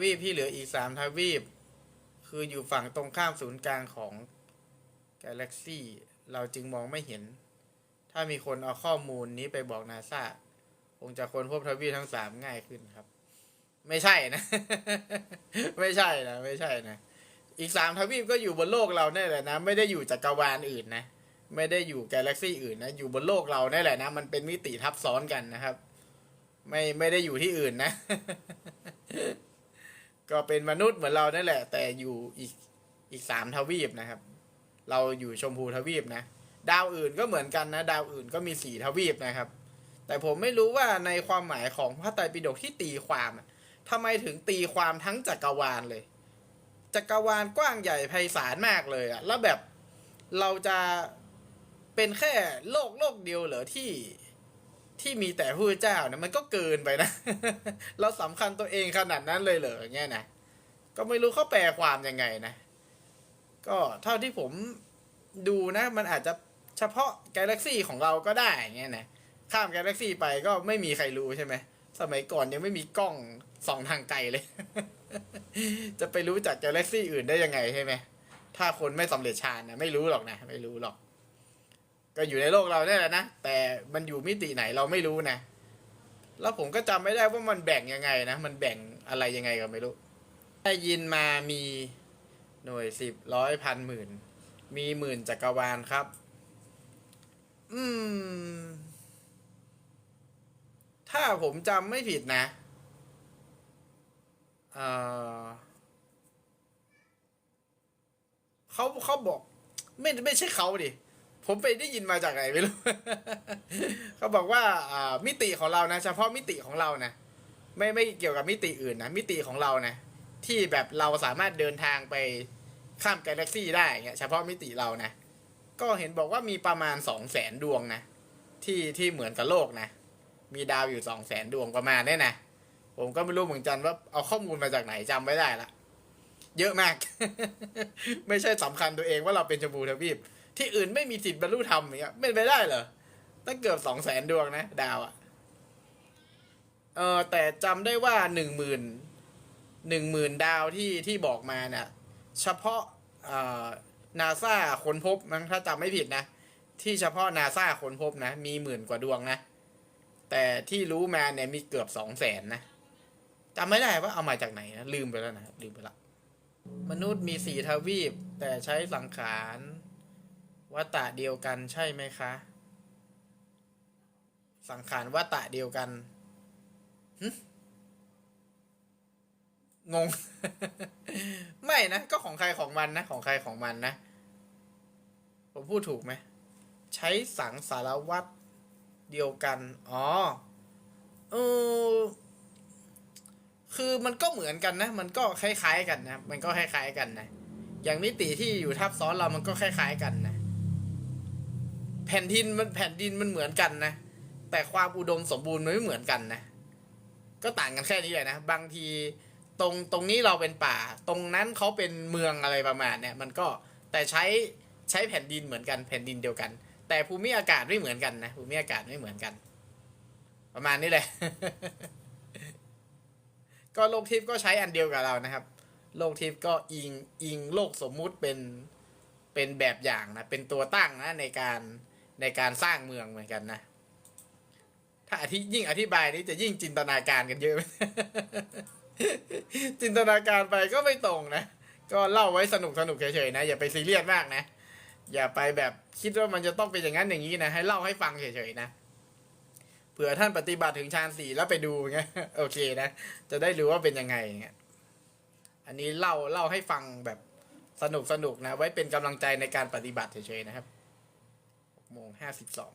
วีปที่เหลืออีกสามทวีป คืออยู่ฝั่งตรงข้ามศูนย์กลางของกาแล็กซี่เราจึงมองไม่เห็น ถ้ามีคนเอาข้อมูลนี้ไปบอกนาซาคงจะค้นพบทวีปทั้งสามง่ายขึ้นครับ ไม่ใช่นะ ไม่ใช่นะไม่ใช่นะ อีกสามทวีปก็อยู่บนโลกเราเนี่ยแหละนะ ไม่ได้อยู่จักรวาลอื่นนะ ไม่ได้อยู่กาแล็กซี่อื่นนะ อยู่บนโลกเราเนี่ยแหละนะ มันเป็นมิติทับซ้อนกันนะครับ ไม่ไม่ได้อยู่ที่อื่นนะ ก็เป็นมนุษย์เหมือนเรานั่นแหละ แต่อยู่อีกอีกสามทวีปนะครับ เราอยู่ชมพูทวีปนะ ดาวอื่นก็เหมือนกันนะ ดาวอื่นก็มีสี่ทวีปนะครับ แต่ผมไม่รู้ว่าในความหมายของพระไตรปิฎกที่ตีความอะทำไมถึงตีความทั้งจักรวาลเลย จักรวาลกว้างใหญ่ไพศาลมากเลยอะแล้วแบบเราจะเป็นแค่โลกโลกเดียวเหรอที่ ที่มีแต่พระเจ้านะมันก็เกินไปนะ เราสำคัญตัวเองขนาดนั้นเลยเหรออย่างเงี้ยนะก็ไม่รู้เขาแปลความยังไงนะ ก็เท่าที่ผมดูนะ มันอาจจะเฉพาะกาแล็กซี่ของเราก็ได้อย่างเงี้ยนะข้ามกาแล็กซี่ไปก็ไม่มีใครรู้ใช่ไหมสมัยก่อนยังไม่มีกล้องส่องทางไกลเลย จะไปรู้จากกาแล็กซี่อื่นได้ยังไงใช่ไหมถ้าคนไม่สำเร็จฌานนะไม่รู้หรอกนะ ไม่รู้หรอก ก็อยู่ในโลกเราเนี่ยแหละนะ แต่มันอยู่มิติไหนเราไม่รู้นะ แล้วผมก็จำไม่ได้ว่ามันแบ่งยังไงนะ มันแบ่งอะไรยังไงก็ไม่รู้ ได้ยินมามีหน่วยสิบร้อยพันหมื่น มีหมื่นจักรวาลครับ อืม ถ้าผมจำไม่ผิดนะเออเขาเขาบอก ไม่ไม่ใช่เขาดิ ผมไปได้ยินมาจากไหนไม่รู้ เขาบอกว่าอ่ามิติของเรานะ เฉพาะมิติของเรานะ ไม่ไม่เกี่ยวกับมิติอื่นนะ มิติของเรานะ ที่แบบเราสามารถเดินทางไปข้ามกาแล็กซี่ได้เงี้ยเฉพาะมิติเรานะ ก็เห็นบอกว่ามีประมาณสองแสนดวงนะ ที่ที่เหมือนกับโลกนะ มีดาวอยู่สองแสนดวงประมาณเนี้นะ ผมก็ไม่รู้เหมือนกันว่าเอาข้อมูลมาจากไหนจำไม่ได้ละ เยอะมาก ไม่ใช่สำคัญตัวเองว่าเราเป็นชมพูทวีป ที่อื่นไม่มีสิทธิ์บรรลุธรรมอย่างเงี้ยเป็นไปได้เหรอตั้งเกือบสองแสนดวงนะ ดาวอะเออแต่จำได้ว่าหนึ่งหมื่นหนึ่งหมื่นดาวที่ที่บอกมาเนี่ยเฉพาะนาซาค้นพบมั้งถ้าจำไม่ผิดนะ ที่เฉพาะนาซาค้นพบนะ มีหมื่นกว่าดวงนะ แต่ที่รู้มาเนี่ยมีเกือบสองแสนนะจำไม่ได้ว่าเอามาจากไหนนะลืมไปแล้วนะลืมไปละมนุษย์มีสี่ทวีป แต่ใช้สังขาร วัตตะเดียวกันใช่ไหมคะ สังขารวัตตะเดียวกันงง ไม่นะ ก็ของใครของมันนะ ของใครของมันนะ ผมพูดถูกไหม ใช้สังสารวัตรเดียวกัน อ๋อ เออ คือมันก็เหมือนกันนะ มันก็คล้ายๆกันนะ มันก็คล้ายๆกันนะ อย่างมิติที่อยู่ทับซ้อนเรามันก็คล้ายๆกันนะ ผ่นดินมันแผ่นดินมันเหมือนกันนะ แต่ความอุดมสมบูรณ์มันไม่เหมือนกันนะ ก็ต่างกันแค่นี้แหละนะ บางทีตรงตรงนี้เราเป็นป่า ตรงนั้นเขาเป็นเมืองอะไรประมาณเนี่ยมันก็แต่ใช้ใช้แผ่นดินเหมือนกันแผ่นดินเดียวกัน แต่ภูมิอากาศไม่เหมือนกันนะภูมิอากาศไม่เหมือนกัน ประมาณนี้แหละ ก็โลกทิพย์ก็ใช้อันเดียวกับเรานะครับ โลกทิพย์ก็อิงอิงโลกสมมุติเป็นเป็นแบบอย่างนะเป็นตัวตั้งนะในการ ในการสร้างเมืองเหมือนกันนะ ถ้าอธิยิ่งอธิบายนี้จะยิ่งจินตนาการกันเยอะ จินตนาการไปก็ไม่ตรงนะ ก็เล่าไว้สนุกสนุกเฉยๆนะ อย่าไปซีเรียสมากนะ อย่าไปแบบคิดว่ามันจะต้องเป็นอย่างนั้นอย่างนี้นะ ให้เล่าให้ฟังเฉยๆนะ เผื่อท่านปฏิบัติถึงฌานสี่แล้วไปดูเงี้ยโอเคนะ จะได้รู้ว่าเป็นยังไงเงี้ย อันนี้เล่าเล่าให้ฟังแบบสนุกสนุกนะ ไว้เป็นกำลังใจในการปฏิบัติเฉยๆนะครับ โมงห้าสิบสอง